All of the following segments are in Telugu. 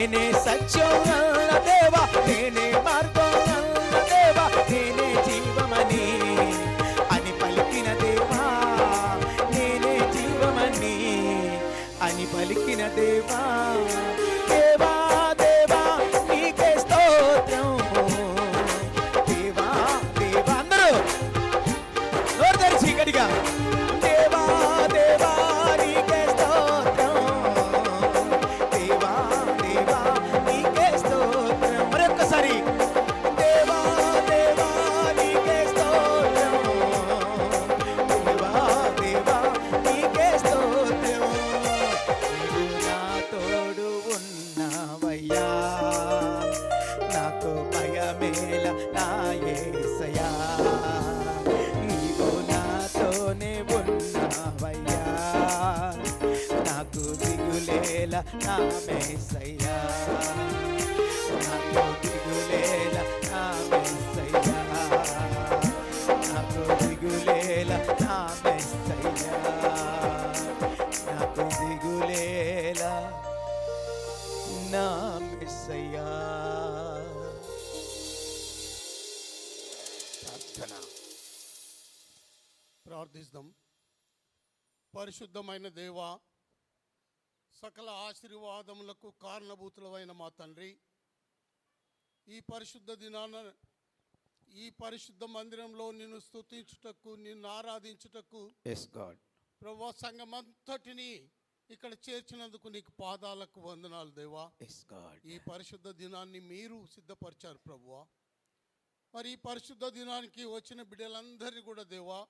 నేనే సత్యం దేవా? నేనే నా మేసయ్యా నాకు దిగులేల నా మేసయ్యా నాకు దిగులేల నా మేసయ్యా నాకు దిగులేల నా మెస్సయ్యా ప్రార్థన. ప్రార్థిస్తాం. పరిశుద్ధమైన దేవ సకల ఆశీర్వాదములకు కారణభూతులమైన మా తండ్రి. ఈ పరిశుద్ధ దినాన ఈ పరిశుద్ధ మందిరంలో నిన్ను స్తుతించుటకు నిన్ను ఆరాధించుటకు ఎస్ గాడ్ ప్రభా సంఘమంతటిని ఇక్కడ చేర్చినందుకు నీకు పాదాలకు వందనాలు దేవా. ఎస్ గాడ్ ఈ పరిశుద్ధ దినాన్ని మీరు సిద్ధపరిచారు ప్రభువా మరి ఈ పరిశుద్ధ దినానికి వచ్చిన బిడ్డలందరినీ కూడా దేవా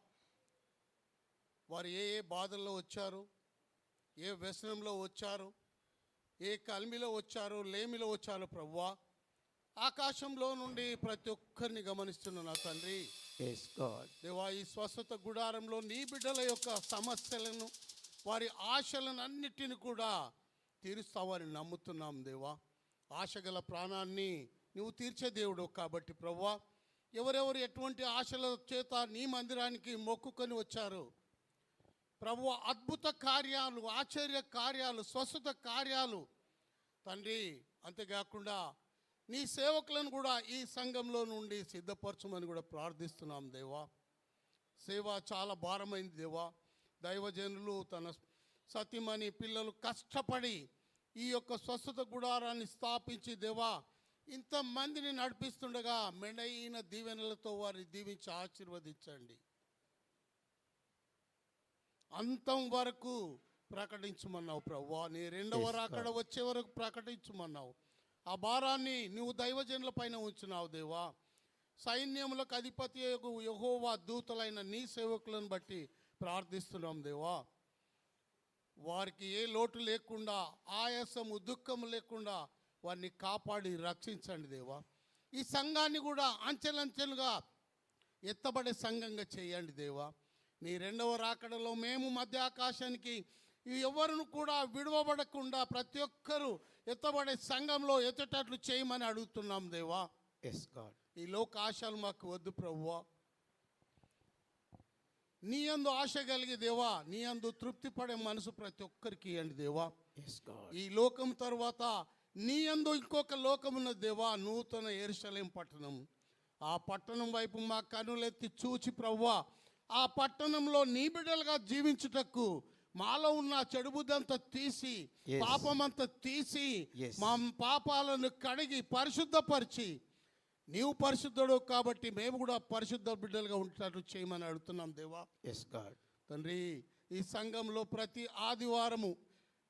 వారు ఏ ఏ బాధల్లో వచ్చారు ఏ వ్యసనంలో వచ్చారు? ఏ కలిమిలో వచ్చారు? లేమిలో వచ్చారు ప్రభువా ఆకాశంలో నుండి ప్రతి ఒక్కరిని గమనిస్తున్న నా తండ్రి. దేవా ఈ స్వస్థత గుడారంలో నీ బిడ్డల యొక్క సమస్యలను వారి ఆశలను అన్నిటిని కూడా తీరుస్తావని నమ్ముతున్నాం దేవా. ఆశగల ప్రాణాన్ని నువ్వు తీర్చే దేవుడు కాబట్టి ప్రవ్వా ఎవరెవరు ఎటువంటి ఆశల చేత నీ మందిరానికి మొక్కుకొని వచ్చారు ప్రభు అద్భుత కార్యాలు ఆశ్చర్య కార్యాలు స్వస్థత కార్యాలు. తండ్రి అంతేకాకుండా నీ సేవకులను కూడా ఈ సంఘంలో నుండి సిద్ధపరచమని కూడా ప్రార్థిస్తున్నాం దేవా. సేవ చాలా భారమైంది దేవా. దైవజనులు తన సతీమణి పిల్లలు కష్టపడి ఈ యొక్క స్వస్థత గుడారాన్ని స్థాపించి దేవా ఇంతమందిని నడిపిస్తుండగా మెండైన దీవెనలతో వారిని దీవించి ఆశీర్వదించండి. అంతం వరకు ప్రకటించమన్నావు ప్రభు నీ రెండవ రాకడ వచ్చే వరకు ప్రకటించమన్నావు. ఆ భారాన్ని నువ్వు దైవజనుల పైన ఉంచున్నావు దేవా. సైన్యములకు అధిపతి యహోవా దూతలైన నీ సేవకులను బట్టి ప్రార్థిస్తున్నాం దేవా. వారికి ఏ లోటు లేకుండా ఆయాసము దుఃఖము లేకుండా వారిని కాపాడి రక్షించండి దేవా. ఈ సంఘాన్ని కూడా అంచెలంచెలుగా ఎత్తబడే సంఘంగా చేయండి దేవా. నీ రెండవ రాకడలో మేము మధ్య ఆకాశానికి ఎవరిని కూడా విడవబడకుండా ప్రతి ఒక్కరూ ఎత్తబడే సంఘంలో ఎత్తేటట్లు చేయమని అడుగుతున్నాం దేవా. ఎస్ గాడ్ ఈ లోక ఆశలు మాకు వద్దు ప్రభువా. నీ అందు ఆశ కలిగి దేవా నీ అందు తృప్తి పడే మనసు ప్రతి ఒక్కరికి ఇవ్వండి దేవా. ఈ లోకం తర్వాత నీ అందు ఇంకొక లోకం ఉన్న దేవా నూతన ఎరుసలేం పట్టణం. ఆ పట్టణం వైపు మా కనులెత్తి చూచి ప్రవ్వా ఆ పట్టణంలో నీ బిడ్డలుగా జీవించుటకు మాలో ఉన్న చెడు బుద్ధంతా తీసి. పాపమంతా తీసి. మా పాపాలను కడిగి పరిశుద్ధపరిచి నీవు పరిశుద్ధుడు కాబట్టి మేము కూడా పరిశుద్ధ బిడ్డలుగా ఉండేటట్లు చేయమని అడుగుతున్నాం దేవా ఎస్ గాడ్ తండ్రి ఈ సంఘంలో ప్రతి ఆదివారము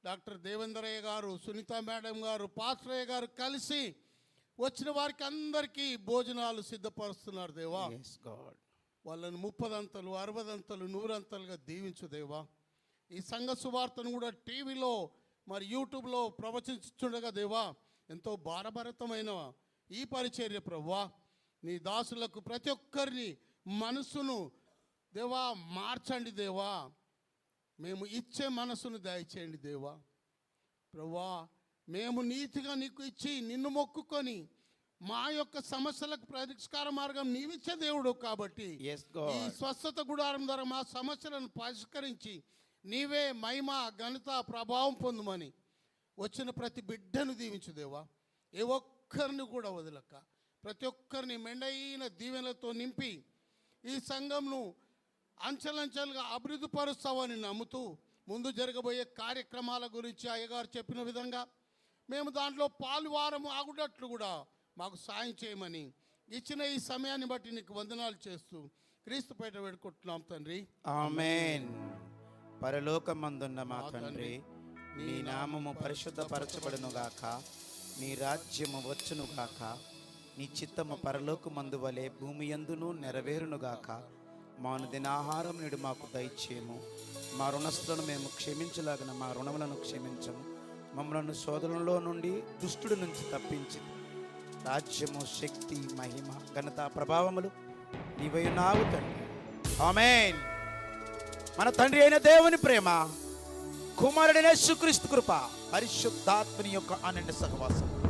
డాక్టర్ దేవేంద్రయ్య గారు సునీత మేడం గారు పాత్రయ్య గారు కలిసి వచ్చిన వారికి అందరికీ భోజనాలు సిద్ధపరుస్తున్నారు దేవా ఎస్ గాడ్ వాళ్ళని ముప్పదంతలు అరవదంతలు నూరంతలుగా దీవించు దేవా. ఈ సంఘ సువార్తను కూడా టీవీలో మరి యూట్యూబ్లో ప్రవచించుండగా దేవా ఎంతో భారభరితమైన ఈ పరిచర్య ప్రవ్వా. నీ దాసులకు ప్రతి ఒక్కరిని మనసును దేవా మార్చండి దేవా. మేము ఇచ్చే మనసును దయచేయండి దేవా. ప్రవ్వా మేము నీతిగా నీకు ఇచ్చి నిన్ను మొక్కుకొని మా యొక్క సమస్యలకు పరిష్కార మార్గం నీవిచ్చే దేవుడు కాబట్టి ఈ. స్వస్థత గుడారం ద్వారా మా సమస్యలను పరిష్కరించి నీవే మహిమ ఘనత ప్రభావం పొందుమని వచ్చిన ప్రతి బిడ్డను దీవించు దేవా ఏ ఒక్కరిని కూడా వదలక ప్రతి ఒక్కరిని మెండైన దీవెనలతో నింపి ఈ సంఘంను అంచెలంచెలుగా అభివృద్ధి పరుస్తామని నమ్ముతూ ముందు జరగబోయే కార్యక్రమాల గురించి అయ్యగారు చెప్పిన విధంగా మేము దాంట్లో పాలువారము ఆగుడట్లు కూడా మాకు సాయం చేయమని ఇచ్చిన ఈ సమయాన్ని బట్టి నీకు వందనాలు చేస్తూ క్రీస్తు పేట వేడుకుంటున్నాం తండ్రి. ఆమెన్. పరలోకమందున్న మా తండ్రి నీ నామము పరిశుద్ధపరచబడును గాక నీ రాజ్యము వచ్చును గాక నీ చిత్తము పరలోకమందు వలె భూమి యందును నెరవేరును గాక మాను దినాహారం నేడు మాకు దయచేయము. మా రుణస్థులను మేము క్షమించలాగిన మా రుణములను క్షమించము. మమ్మలను శోధనలో నుండి దుష్టుడి నుంచి తప్పించి రాజ్యము శక్తి మహిమ ఘనత ప్రభావములు నీవై నావు తండ్రి. ఆమెన్. మన తండ్రి అయిన దేవుని ప్రేమ కుమారుడైన యేసుక్రీస్తు కృప పరిశుద్ధాత్మని యొక్క అనన్య సహవాసం.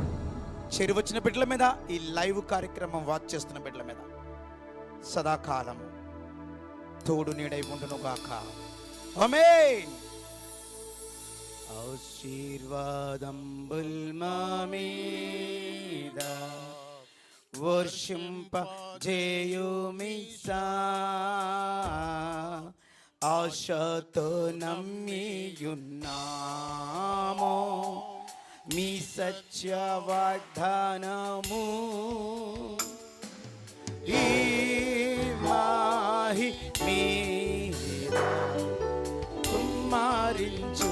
చెరువచ్చిన బిడ్డల మీద ఈ లైవ్ కార్యక్రమం వాచ్ చేస్తున్న బిడ్డల మీద. సదాకాలం తోడు నీడై ఉండును గాక ఆమేన్. ఆశీర్వాదంబుల్ మా మీద వర్షింప జేయుమిసా ఆశతో నమ్మియున్నామో మీ సత్య వాగ్దానము ఈ మాహి మీ కుమారించు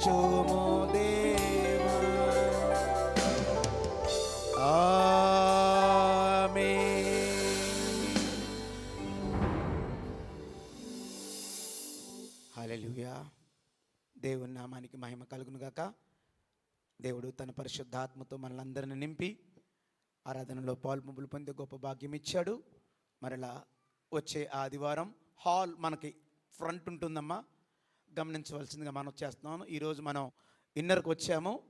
కుమారించుము దేవా ఆమేన్ హల్లెలూయా దేవుని నామానికి మహిమ కలుగును గాక. దేవుడు తన పరిశుద్ధాత్మతో మనలందరిని నింపి ఆరాధనలో పాల్పంపులు పొందే గొప్ప భాగ్యం ఇచ్చాడు. మరలా వచ్చే ఆదివారం హాల్ మనకి ఫ్రంట్ ఉంటుందమ్మా. గమనించవలసిందిగా మనం చేస్తున్నాను. ఈరోజు మనం ఇన్నర్కి వచ్చాము.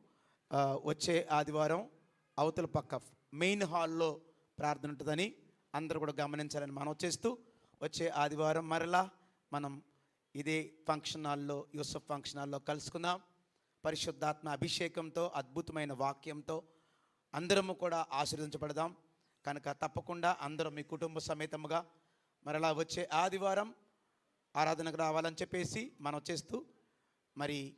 వచ్చే ఆదివారం అవతల పక్క మెయిన్ హాల్లో ప్రార్థన ఉంటుందని అందరూ కూడా గమనించాలని మనం చేస్తూ వచ్చే ఆదివారం మరలా మనం ఇదే ఫంక్షన్ హాల్లో యూసఫ్ ఫంక్షన్ హాల్లో కలుసుకుందాం. పరిశుద్ధాత్మ అభిషేకంతో అద్భుతమైన వాక్యంతో అందరము కూడా ఆశీర్వదించబడదాం. కనుక తప్పకుండా అందరం మీ కుటుంబ సమేతముగా మరలా వచ్చే ఆదివారం ఆరాధనకు రావాలని చెప్పేసి మనం చేస్తూ మరి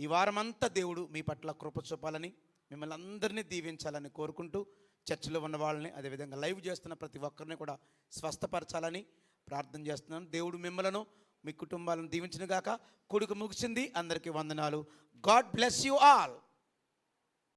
ఈ వారమంతా దేవుడు మీ పట్ల కృప చూపాలని మిమ్మల్ని అందరినీ దీవించాలని కోరుకుంటూ చర్చిలో ఉన్న వాళ్ళని అదేవిధంగా లైవ్ చేస్తున్న ప్రతి ఒక్కరిని కూడా స్వస్థపరచాలని ప్రార్థన చేస్తున్నాను. దేవుడు మిమ్మలను మీ కుటుంబాలను దీవించిన గాక కొడుకు ముగిసింది. అందరికీ వందనాలు. God bless you all.